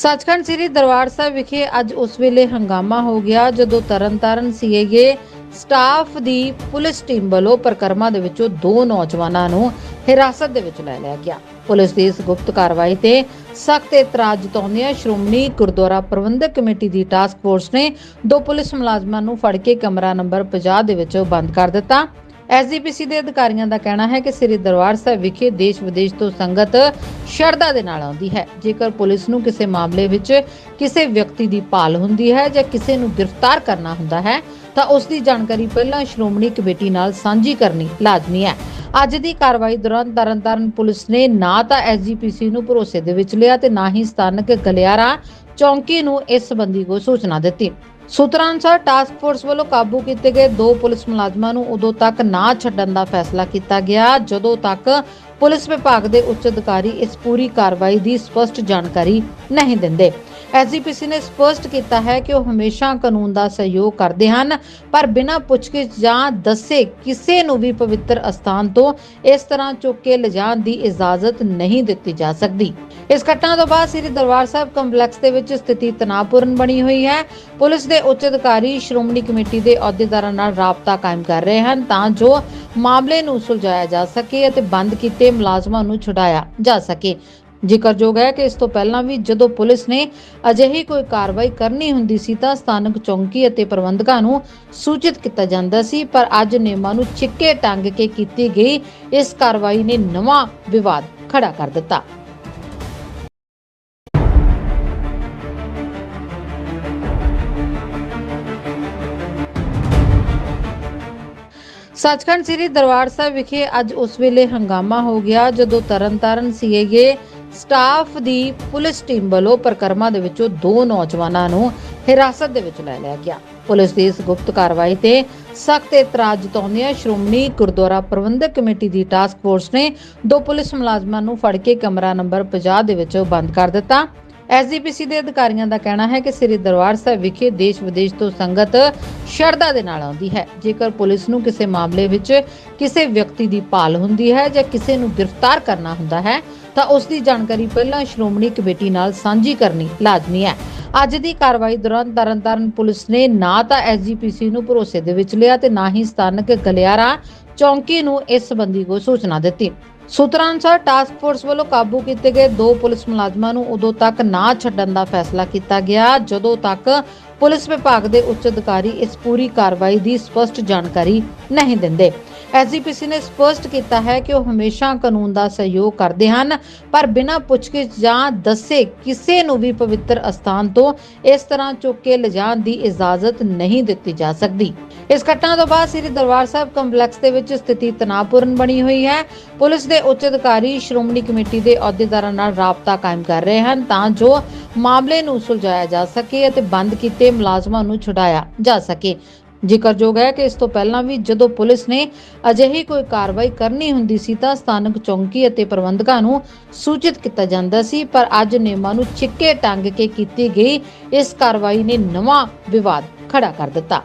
ਸੱਚਖੰਡ ਸ੍ਰੀ ਦਰਬਾਰ ਸਾਹਿਬ ਵਿਖੇ ਅੱਜ ਉਸ ਵੇਲੇ ਹੰਗਾਮਾ ਹੋ ਗਿਆ, ਜਦੋਂ ਤਰਨਤਾਰਨ ਸੀਏਗੇ ਸਟਾਫ ਦੀ ਪੁਲਿਸ ਟੀਮ ਵੱਲੋਂ ਪ੍ਰਕਰਮਾਂ ਦੇ ਵਿੱਚੋਂ ਦੋ ਨੌਜਵਾਨਾਂ ਨੂੰ ਹਿਰਾਸਤ ਦੇ ਵਿੱਚ ਲੈ ਲਿਆ ਗਿਆ। ਪੁਲਿਸ ਦੀ ਇਸ ਗੁਪਤ ਕਾਰਵਾਈ ਤੇ ਸਖਤ ਇਤਰਾਜ਼ ਜਤਾਉਂਦਿਆਂ ਸ਼੍ਰੋਮਣੀ ਗੁਰਦੁਆਰਾ ਪ੍ਰਬੰਧਕ ਕਮੇਟੀ ਦੀ ਟਾਸਕ ਫੋਰਸ ਨੇ ਦੋ ਪੁਲਿਸ ਮੁਲਾਜ਼ਮਾਂ ਨੂੰ ਫੜ ਕੇ ਕਮਰਾ ਨੰਬਰ 50 ਦੇ ਵਿੱਚ ਬੰਦ ਕਰ ਦਿੱਤਾ। ਐਸਜੀਪੀਸੀ ਦੇ ਅਧਿਕਾਰੀਆਂ ਦਾ ਕਹਿਣਾ ਹੈ ਕਿ ਸ੍ਰੀ ਦਰਬਾਰ ਸਾਹਿਬ ਵਿਖੇ ਦੇਸ਼ ਵਿਦੇਸ਼ ਤੋਂ ਸੰਗਤ ਸ਼ਰਧਾ ਦੇ ਨਾਲ ਆਉਂਦੀ ਹੈ। ਜੇਕਰ ਪੁਲਿਸ ਨੂੰ ਕਿਸੇ ਮਾਮਲੇ ਵਿੱਚ ਕਿਸੇ ਵਿਅਕਤੀ ਦੀ ਭਾਲ ਹੁੰਦੀ ਹੈ ਜਾਂ ਕਿਸੇ ਨੂੰ ਗ੍ਰਿਫਤਾਰ ਕਰਨਾ ਹੁੰਦਾ ਹੈ, ਤਾਂ ਉਸ ਦੀ ਜਾਣਕਾਰੀ ਪਹਿਲਾਂ ਸ਼੍ਰੋਮਣੀ ਕਮੇਟੀ ਨਾਲ ਸਾਂਝੀ ਕਰਨੀ ਲਾਜ਼ਮੀ ਹੈ। ਅੱਜ ਦੀ ਕਾਰਵਾਈ ਦੌਰਾਨ ਤਰਨਤਾਰਨ ਪੁਲਿਸ ਨੇ ਨਾ ਤਾਂ ਐਸਜੀਪੀਸੀ ਨੂੰ ਭਰੋਸੇ ਦੇ ਵਿੱਚ ਲਿਆ ਤੇ ਨਾ ਹੀ ਸਥਾਨਕ ਗਲਿਆਰਾ ਚੌਂਕੀ ਨੂੰ ਇਸ ਸੰਬੰਧੀ ਕੋਈ ਸੂਚਨਾ ਦਿੱਤੀ। ਸੂਤਰਾਂ ਅਨੁਸਾਰ ਟਾਸਕ ਫੋਰਸ ਵੱਲੋਂ ਕਾਬੂ ਕੀਤੇ ਗਏ ਦੋ ਪੁਲਿਸ ਮੁਲਾਜ਼ਮਾਂ ਨੂੰ ਉਦੋਂ ਤੱਕ ਨਾ ਛੱਡਣ ਦਾ ਫੈਸਲਾ ਕੀਤਾ ਗਿਆ, ਜਦੋਂ ਤੱਕ ਪੁਲਿਸ ਵਿਭਾਗ ਦੇ ਉੱਚ ਅਧਿਕਾਰੀ ਇਸ ਪੂਰੀ ਕਾਰਵਾਈ ਦੀ ਸਪਸ਼ਟ ਜਾਣਕਾਰੀ ਨਹੀਂ ਦਿੰਦੇ। ਐਸਜੀਪੀਸੀ ਨੇ ਸਪਸ਼ਟ ਕੀਤਾ ਹੈ ਕਿ ਉਹ ਹਮੇਸ਼ਾ ਕਾਨੂੰਨ ਦਾ ਸਹਿਯੋਗ ਕਰਦੇ ਹਨ, ਪਰ ਬਿਨਾਂ ਪੁੱਛਗਿੱਛ ਜਾਂ ਦੱਸੇ ਕਿਸੇ ਨੂੰ ਵੀ ਪਵਿੱਤਰ ਅਸਥਾਨ ਤੋਂ ਇਸ ਤਰ੍ਹਾਂ ਚੁੱਕ ਕੇ ਲਿਜਾਣ ਦੀ ਇਜਾਜ਼ਤ ਨਹੀਂ ਦਿੱਤੀ ਜਾ ਸਕਦੀ। ਇਸ ਘਟਨਾ ਤੋਂ ਬਾਅਦ ਸ੍ਰੀ ਦਰਬਾਰ ਸਾਹਿਬ ਕੰਪਲੈਕਸ ਦੇ ਵਿੱਚ ਸਥਿਤੀ ਤਣਾਅਪੂਰਨ ਬਣੀ ਹੋਈ ਹੈ। ਪੁਲਿਸ ਦੇ ਉੱਚ ਅਧਿਕਾਰੀ ਸ਼੍ਰੋਮਣੀ ਕਮੇਟੀ ਦੇ ਅਹੁਦੇਦਾਰਾਂ ਨਾਲ ਰਾਬਤਾ ਕਾਇਮ ਕਰ ਰਹੇ ਹਨ ਤਾਂ ਜੋ ਮਾਮਲੇ ਨੂੰ ਸੁਲਝਾਇਆ ਜਾ ਸਕੇ ਅਤੇ ਬੰਦ ਕੀਤੇ ਮੁਲਾਜ਼ਮਾਂ ਨੂੰ ਛੁਡਾਇਆ ਜਾ ਸਕੇ। ਜ਼ਿਕਰਯੋਗ ਹੈ ਕਿ ਇਸ ਤੋਂ ਪਹਿਲਾਂ ਵੀ ਜਦੋਂ ਪੁਲਿਸ ਨੇ ਅਜਿਹੀ ਕੋਈ ਕਾਰਵਾਈ ਕਰਨੀ ਹੁੰਦੀ ਸੀ ਤਾਂ ਸਥਾਨਕ ਚੌਂਕੀ ਅਤੇ ਪ੍ਰਬੰਧਕਾਂ ਨੂੰ ਸੂਚਿਤ ਕੀਤਾ ਜਾਂਦਾ ਸੀ, ਪਰ ਅੱਜ ਨਿਯਮਾਂ ਨੂੰ ਛਿੱਕੇ ਟੰਗ ਕੇ ਕੀਤੀ ਗਈ। ਇਸ ਕਾਰਵਾਈ ਨੇ ਨਵਾਂ ਵਿਵਾਦ ਖੜਾ ਕਰ ਦਿੱਤਾ। ਸੱਚਖੰਡ ਸ੍ਰੀ ਦਰਬਾਰ ਸਾਹਿਬ ਵਿਖੇ ਅੱਜ ਉਸ ਵੇਲੇ ਹੰਗਾਮਾ ਹੋ ਗਿਆ, ਜਦੋਂ ਤਰਨਤਾਰਨ ਸੀਏਗੇ ਸਟਾਫ ਦੀ ਪੁਲਿਸ ਟੀਮ ਵੱਲੋਂ ਪ੍ਰਕਰਮਾਂ ਦੇ ਵਿੱਚੋਂ ਦੋ ਨੌਜਵਾਨਾਂ ਨੂੰ ਹਿਰਾਸਤ ਦੇ ਵਿੱਚ ਲੈ ਲਿਆ ਗਿਆ। ਪੁਲਿਸ ਦੀ ਇਸ ਗੁਪਤ ਕਾਰਵਾਈ ਤੇ ਸਖਤ ਇਤਰਾਜ਼ ਜਤਾਉਂਦਿਆਂ ਸ਼੍ਰੋਮਣੀ ਗੁਰਦੁਆਰਾ ਪ੍ਰਬੰਧਕ ਕਮੇਟੀ ਦੀ ਟਾਸਕ ਫੋਰਸ ਨੇ ਦੋ ਪੁਲਿਸ ਮੁਲਾਜ਼ਮਾਂ ਨੂੰ ਫੜ ਕੇ ਕਮਰਾ ਨੰਬਰ 50 ਦੇ ਵਿੱਚ ਬੰਦ ਕਰ ਦਿੱਤਾ। ਐਸਜੀਪੀਸੀ ਦੇ ਅਧਿਕਾਰੀਆਂ ਦਾ ਕਹਿਣਾ ਹੈ ਕਿ ਸ੍ਰੀ ਦਰਬਾਰ ਸਾਹਿਬ ਵਿਖੇ ਦੇਸ਼ ਵਿਦੇਸ਼ ਤੋਂ ਸੰਗਤ ਸ਼ਰਧਾ ਦੇ ਨਾਲ ਆਉਂਦੀ ਹੈ। ਜੇਕਰ ਪੁਲਿਸ ਨੂੰ ਕਿਸੇ ਮਾਮਲੇ ਵਿੱਚ ਕਿਸੇ ਵਿਅਕਤੀ ਦੀ ਭਾਲ ਹੁੰਦੀ ਹੈ ਜਾਂ ਕਿਸੇ ਨੂੰ ਗ੍ਰਿਫਤਾਰ ਕਰਨਾ ਹੁੰਦਾ ਹੈ, ਤਾਂ ਉਸ ਦੀ ਜਾਣਕਾਰੀ ਪਹਿਲਾਂ ਸ਼੍ਰੋਮਣੀ ਕਮੇਟੀ ਨਾਲ ਸਾਂਝੀ ਕਰਨੀ ਲਾਜ਼ਮੀ ਹੈ। ਅੱਜ ਦੀ ਕਾਰਵਾਈ ਦੌਰਾਨ ਤਰਨਤਾਰਨ ਪੁਲਿਸ ਨੇ ਨਾ ਤਾਂ ਐਸਜੀਪੀਸੀ ਨੂੰ ਭਰੋਸੇ ਦੇ ਵਿੱਚ ਲਿਆ ਤੇ ਨਾ ਹੀ ਸਥਾਨਕ ਗਲਿਆਰਾ ਚੌਂਕੀ ਨੂੰ ਇਸ ਸੰਬੰਧੀ ਕੋਈ ਸੂਚਨਾ ਦਿੱਤੀ। ਸੂਤਰਾਂ ਅਨੁਸਾਰ ਟਾਸਕ ਫੋਰਸ ਵੱਲੋਂ ਕਾਬੂ ਕੀਤੇ ਗਏ ਦੋ ਪੁਲਿਸ ਮੁਲਾਜ਼ਮਾਂ ਨੂੰ ਉਦੋਂ ਤੱਕ ਨਾ ਛੱਡਣ ਦਾ ਫੈਸਲਾ ਕੀਤਾ ਗਿਆ, ਜਦੋਂ ਤੱਕ ਪੁਲਿਸ ਵਿਭਾਗ ਦੇ ਉੱਚ ਅਧਿਕਾਰੀ ਇਸ ਪੂਰੀ ਕਾਰਵਾਈ ਦੀ ਸਪਸ਼ਟ ਜਾਣਕਾਰੀ ਨਹੀਂ ਦਿੰਦੇ। ਐਸਜੀਪੀਸੀ ਨੇ ਸਪਸ਼ਟ ਕੀਤਾ ਹੈ ਕਿ ਉਹ ਹਮੇਸ਼ਾ ਕਾਨੂੰਨ ਦਾ ਸਹਿਯੋਗ ਕਰਦੇ ਹਨ, ਪਰ ਬਿਨਾਂ ਪੁੱਛਗਿੱਛ ਜਾਂ ਦੱਸੇ ਕਿਸੇ ਨੂੰ ਵੀ ਪਵਿੱਤਰ ਅਸਥਾਨ ਤੋਂ ਇਸ ਤਰ੍ਹਾਂ ਚੁੱਕ ਕੇ ਲਿਜਾਣ ਦੀ ਇਜਾਜ਼ਤ ਨਹੀਂ ਦਿੱਤੀ ਜਾ ਸਕਦੀ। ਇਸ ਘਟਨਾ ਤੋਂ ਬਾਅਦ ਸ੍ਰੀ ਦਰਬਾਰ ਸਾਹਿਬ ਕੰਪਲੈਕਸ ਦੇ ਵਿੱਚ ਸਥਿਤੀ ਤਣਾਅਪੂਰਨ ਬਣੀ ਹੋਈ ਹੈ। ਪੁਲਿਸ ਦੇ ਉੱਚ ਅਧਿਕਾਰੀ ਸ਼੍ਰੋਮਣੀ ਕਮੇਟੀ ਦੇ ਅਹੁਦੇਦਾਰਾਂ ਨਾਲ ਰਾਬਤਾ ਕਾਇਮ ਕਰ ਰਹੇ ਹਨ ਤਾਂ ਜੋ ਮਾਮਲੇ ਨੂੰ ਸੁਲਝਾਇਆ ਜਾ ਸਕੇ ਅਤੇ ਬੰਦ ਕੀਤੇ ਮੁਲਾਜ਼ਮਾਂ ਨੂੰ ਛੁਡਾਇਆ ਜਾ ਸਕੇ। ਜ਼ਿਕਰਯੋਗ ਹੈ ਕਿ ਇਸ ਤੋਂ ਪਹਿਲਾਂ ਵੀ ਜਦੋਂ ਪੁਲਿਸ ਨੇ ਅਜਿਹੀ ਕੋਈ ਕਾਰਵਾਈ ਕਰਨੀ ਹੁੰਦੀ ਸੀ ਤਾਂ ਸਥਾਨਕ ਚੌਂਕੀ ਅਤੇ ਪ੍ਰਬੰਧਕਾਂ ਨੂੰ ਸੂਚਿਤ ਕੀਤਾ ਜਾਂਦਾ ਸੀ, ਪਰ ਅੱਜ ਨਿਯਮਾਂ ਨੂੰ ਛਿੱਕੇ ਟੰਗ ਕੇ ਕੀਤੀ ਗਈ। ਇਸ ਕਾਰਵਾਈ ਨੇ ਨਵਾਂ ਵਿਵਾਦ ਖੜਾ ਕਰ ਦਿੱਤਾ।